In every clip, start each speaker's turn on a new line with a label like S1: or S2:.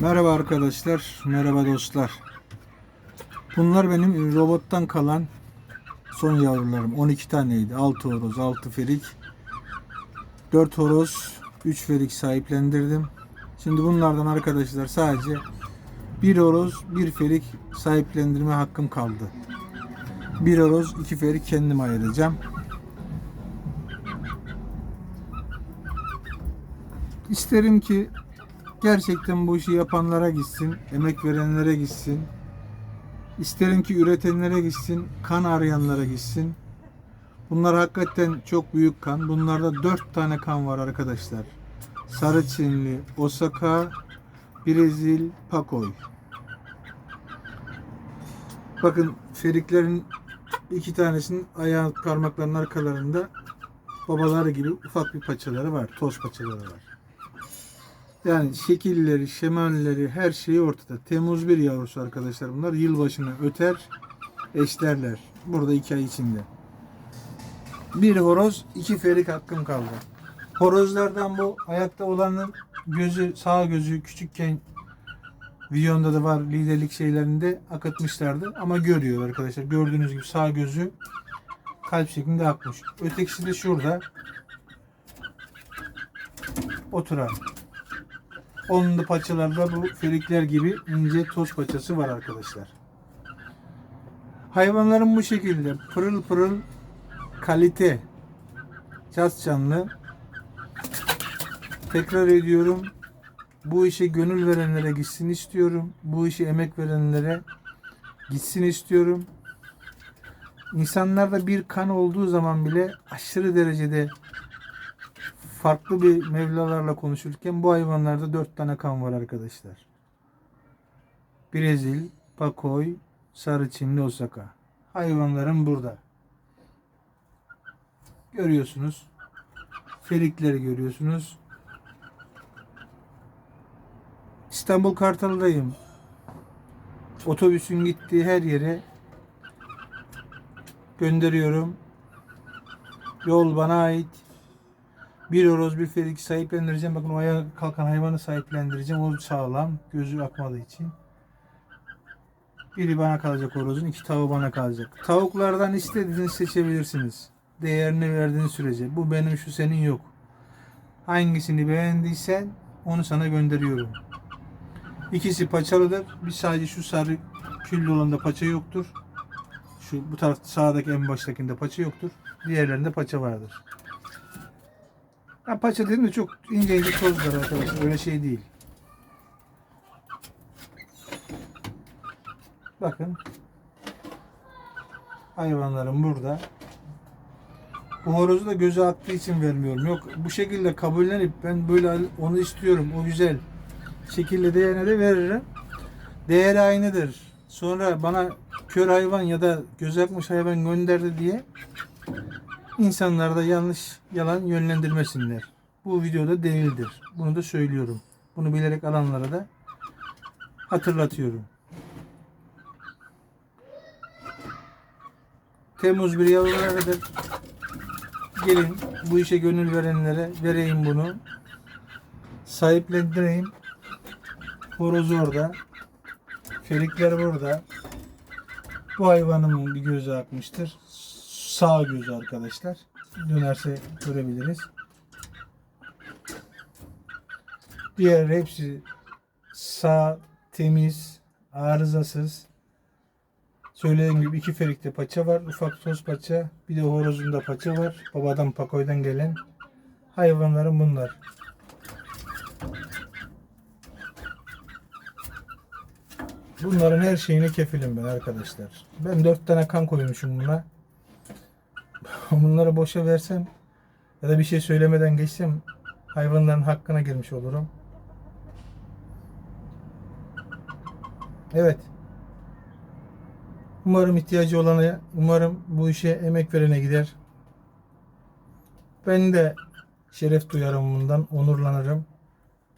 S1: Merhaba arkadaşlar, merhaba dostlar. Bunlar benim robottan kalan son yavrularım. 12 taneydi. 6 horoz, 6 ferik. 4 horoz, 3 ferik sahiplendirdim. Şimdi bunlardan arkadaşlar sadece bir horoz, bir ferik sahiplendirme hakkım kaldı. Bir horoz, iki ferik kendim ayıracağım. İsterim ki gerçekten bu işi yapanlara gitsin, emek verenlere gitsin. İsterim ki üretenlere gitsin, kan arayanlara gitsin. Bunlar hakikaten çok büyük kan. Bunlarda dört tane kan var arkadaşlar. Sarı Çinli, Osaka, Brezil, Pakoy. Bakın feriklerin iki tanesinin ayağı parmaklarının arkalarında babaları gibi ufak bir paçaları var. Toz paçaları var. Yani şekilleri, şemalleri her şeyi ortada. Temmuz bir yavrusu arkadaşlar bunlar. Yılbaşını öter, eşlerler. Burada iki ay içinde. Bir horoz, iki ferik hakkım kaldı. Horozlardan bu ayakta olanın gözü, sağ gözü küçükken Viyon'da da var liderlik şeylerinde akıtmışlardı ama görüyor arkadaşlar. Gördüğünüz gibi sağ gözü kalp şeklinde akmış. Ötekisi de şurada oturan. Onun da paçalarda bu ferikler gibi ince toz paçası var arkadaşlar. Hayvanların bu şekilde pırıl pırıl kalite cas canlı tekrar ediyorum bu işe gönül verenlere gitsin istiyorum. Bu işe emek verenlere gitsin istiyorum. İnsanlarda bir kan olduğu zaman bile aşırı derecede farklı bir mevlalarla konuşurken bu hayvanlarda dört tane kan var arkadaşlar. Brezil, Pakoy, Sarı Çinli, Osaka. Hayvanların burada. Görüyorsunuz. Ferikleri görüyorsunuz. İstanbul Kartal'dayım. Otobüsün gittiği her yere gönderiyorum. Yol bana ait. Bir horoz bir ferik sahiplendireceğim. Bakın o ayağa kalkan hayvanı sahiplendireceğim. O sağlam. Gözü akmadığı için. Biri bana kalacak horozun. iki tavuğu bana kalacak. Tavuklardan istediğiniz seçebilirsiniz. Değerini verdiğin sürece. Bu benim şu senin yok. Hangisini beğendiysen onu sana gönderiyorum. İkisi paçalıdır. Bir sadece şu sarı küllü olanda paça yoktur. Şu bu taraf sağdaki en baştakinde paça yoktur. Diğerlerinde paça vardır. Ya paça dedim de çok ince ince tozlar arkadaşlar. Öyle şey değil. Bakın. Hayvanlarım burada. Bu horozu da göze aktığı için vermiyorum. Yok bu şekilde kabullenip ben böyle onu istiyorum. O güzel şekilde değerine de veririm. Değeri aynıdır. Sonra bana kör hayvan ya da göz akmış hayvan gönderdi diye insanlarda yanlış yalan yönlendirmesinler. Bu videoda değildir. Bunu da söylüyorum. Bunu bilerek alanlara da hatırlatıyorum. Temmuz bir yavrularıdır. Gelin bu işe gönül verenlere vereyim bunu. Sahiplendireyim. Horoz orada. Ferikler burada. Bu hayvanın bir gözü akmıştır. Sağ gözü arkadaşlar. Dönerse görebiliriz. Diğer hepsi sağ, temiz, arızasız. Söylediğim gibi iki ferikte paça var. Ufak toz paça. Bir de horozunda paça var. Babadan pakoydan gelen hayvanların bunlar. Bunların her şeyini kefilim ben arkadaşlar. Ben dört tane kan koymuşum buna. Bunları boşa versem ya da bir şey söylemeden geçsem hayvanların hakkına girmiş olurum. Evet. Umarım ihtiyacı olana, umarım bu işe emek verene gider. Ben de şeref duyarım bundan, onurlanırım.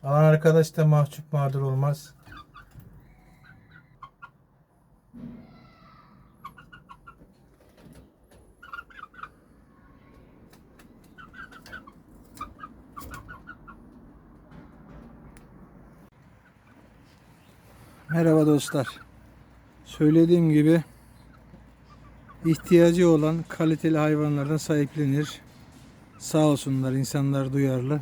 S1: Alan arkadaş da mahcup mağdur olmaz. Merhaba dostlar. Söylediğim gibi ihtiyacı olan kaliteli hayvanlardan sahiplenir. Sağ olsunlar insanlar duyarlı.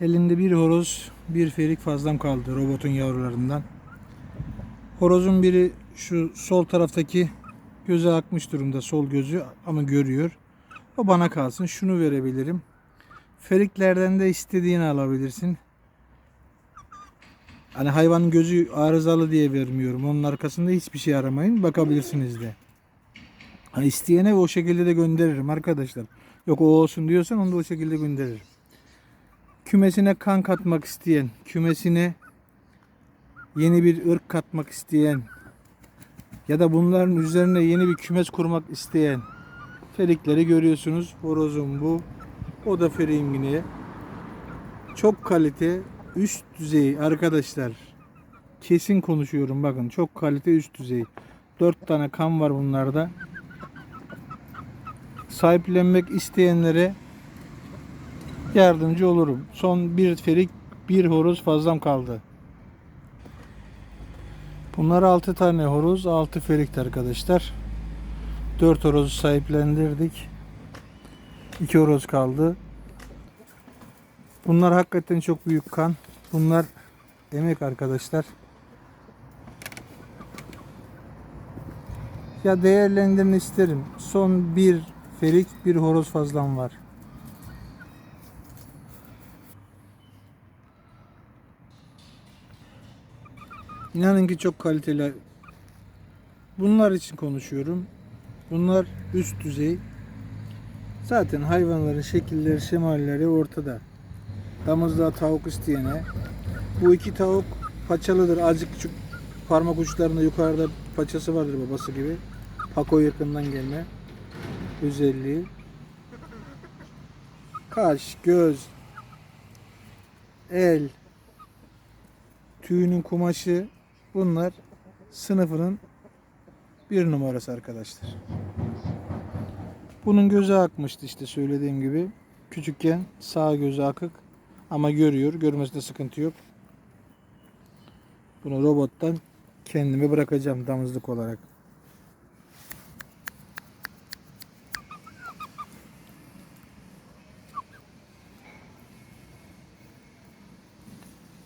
S1: Elimde bir horoz, bir ferik fazlam kaldı robotun yavrularından. Horozun biri şu sol taraftaki göze akmış durumda sol gözü ama görüyor. O bana kalsın. Şunu verebilirim. Feriklerden de istediğini alabilirsin. Hani hayvanın gözü arızalı diye vermiyorum. Onun arkasında hiçbir şey aramayın. Bakabilirsiniz de. Hani isteyene o şekilde de gönderirim arkadaşlar. Yok o olsun diyorsan onu da o şekilde gönderirim. Kümesine kan katmak isteyen, kümesine yeni bir ırk katmak isteyen ya da bunların üzerine yeni bir kümes kurmak isteyen ferikleri görüyorsunuz. Horozum bu. O da feriğim yine. Çok kalite, üst düzey arkadaşlar. Kesin konuşuyorum bakın. Çok kalite üst düzey. 4 tane kan var bunlarda. Sahiplenmek isteyenlere yardımcı olurum. Son bir ferik, bir horoz fazlam kaldı. Bunlar 6 tane horoz, 6 ferikti arkadaşlar. 4 horozu sahiplendirdik. 2 horoz kaldı. Bunlar hakikaten çok büyük kan. Bunlar emek arkadaşlar. Ya değerlendirin isterim. Son bir ferik, bir horoz fazlam var. İnanın ki çok kaliteli. Bunlar için konuşuyorum. Bunlar üst düzey. Zaten hayvanların şekilleri, şemalleri ortada. Damızlığa tavuk isteyene. Bu iki tavuk paçalıdır. Azıcık küçük parmak uçlarında yukarıda paçası vardır babası gibi. Pako yakından gelme özelliği. Kaş, göz, el, tüyünün kumaşı bunlar sınıfının bir numarası arkadaşlar. Bunun gözü akmıştı işte söylediğim gibi. Küçükken sağ gözü akık ama görüyor. Görmesinde sıkıntı yok. Bunu robottan kendime bırakacağım damızlık olarak.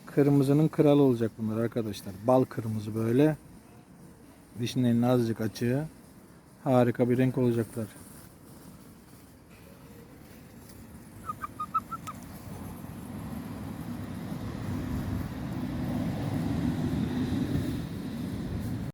S1: Kırmızının kralı olacak bunlar arkadaşlar. Bal kırmızı böyle. Dişinin azıcık açığı. Harika bir renk olacaklar.